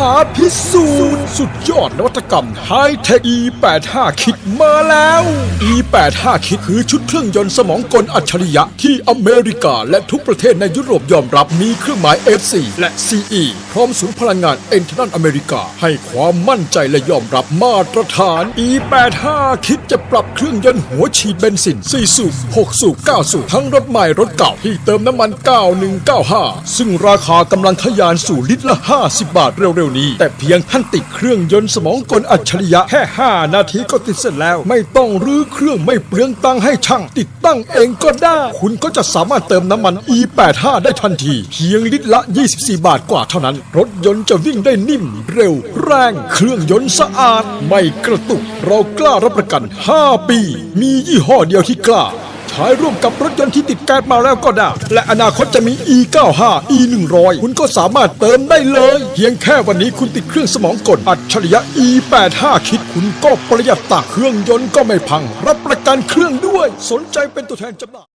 ท้าพิสูจน์สุดยอดนวัตกรรมไฮเทค E85 คิดมาแล้ว E85 คิดคือชุดเครื่องยนต์สมองกลอัจฉริยะที่อเมริกาและทุกประเทศในยุโรปยอมรับมีเครื่องหมาย F4 และ CE พร้อมศูนย์พลังงานเอ็นทรันอเมริกา ให้ความมั่นใจและยอมรับมาตรฐาน E85 คิดจะปรับเครื่องยนต์หัวฉีดเบนซิน 4 สูบ 6 สูบ 9 สูบ ทั้งรถใหม่รถเก่าที่เติมน้ำมัน 9195 ซึ่งราคากำลังทะยานสู่ลิตรละ 50 บาทเร็วๆนี้ แต่เพียงท่านติดเครื่องยนต์สมองกลอัจฉริยะแค่ 5 นาทีก็ติดเสร็จแล้ว ไม่ต้องรื้อเครื่องไม่เปลืองตังให้ช่าง ติดตั้งเองก็ได้ คุณก็จะสามารถเติมน้ำมัน E85 ได้ทันที เพียงลิตรละ 24 บาทกว่าเท่านั้น รถยนต์จะวิ่งได้นิ่ม เร็ว แรง เครื่องยนต์สะอาด ไม่กระตุก เรากล้ารับประกัน 5 ปี มียี่ห้อเดียวที่กล้า ใช้ร่วมกับรถยนต์ที่ติดแก๊สมาแล้วก็ได้ และอนาคตจะมี E95 E100 คุณก็สามารถเติมได้เลย เพียงแค่วันนี้คุณติดเครื่องสมองกลอัจฉริยะ E85 คิดคุณก็ประหยัดตากเครื่องยนต์ก็ไม่พัง รับประกันเครื่องด้วย สนใจเป็นตัวแทนจำหน่าย